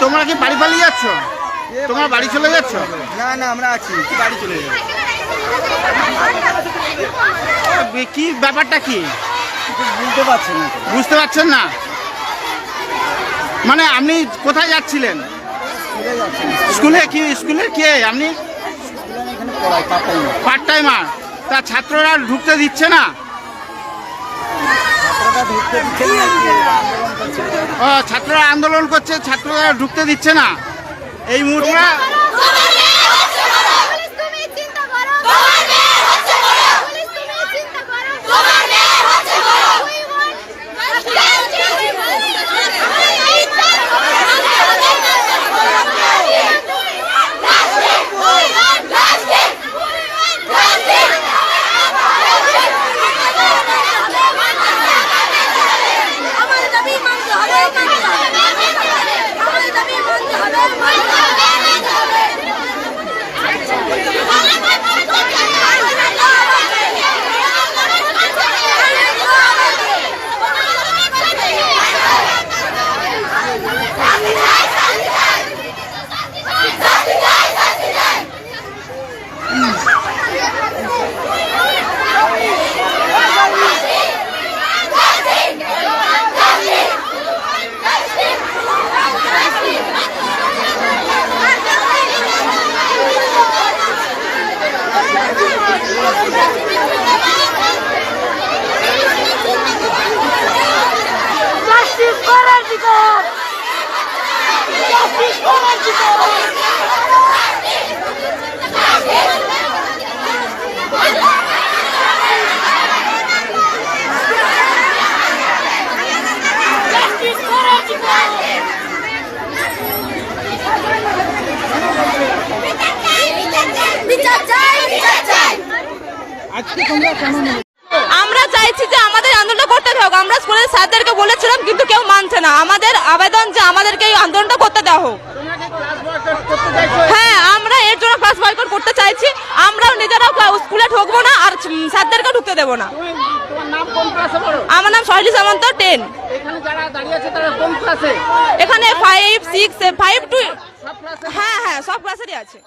তোমরা কি বাড়ি পালিয়ে যাচ্ছ? তোমরা বাড়ি চলে যাচ্ছ? না না আমরা আছি। বাড়ি চলে এ, কি ব্যাপারটা কি? বুঝতে পারছেন না। বুঝতে পারছেন না? মানে আপনি কোথায় যাচ্ছিলেন? স্কুলে কি স্কুলে কে? আপনি? পার্ট টাইমার তা ছাত্ররা ঢুকতে দিচ্ছে না ছাত্রটা ঢুকতে দিচ্ছেন না কি আন্দোলন করছে ও ছাত্ররা আন্দোলন করছে ছাত্ররা ঢুকতে দিচ্ছে না। এই মুহূর্তে আমরা চাইছি যে আমাদের আন্দোলনটা করতে হোক আমরা স্কুলের স্যারদেরকে বলেছিলাম কিন্তু কেউ আমাদের আবেদন যে আমাদেরকে এই আন্দোলনটা করতে দেওয়া হোক। হ্যাঁ আমরা এর জন্য ক্লাস বয়কট করতে চাইছি। আমরাও নিজেরাও স্কুলে ঢুকবো না আর স্যারদেরকে ঢুকতে দেবো না। তোমার নাম কোন ক্লাসে পড়ো? আমার নাম শৈলী সামন্ত টেন এখানে যারা দাঁড়িয়ে আছে তারা কোন ক্লাসে এখানে ফাইভ সিক্স ফাইভ টু হ্যাঁ হ্যাঁ সব ক্লাসেরই আছে।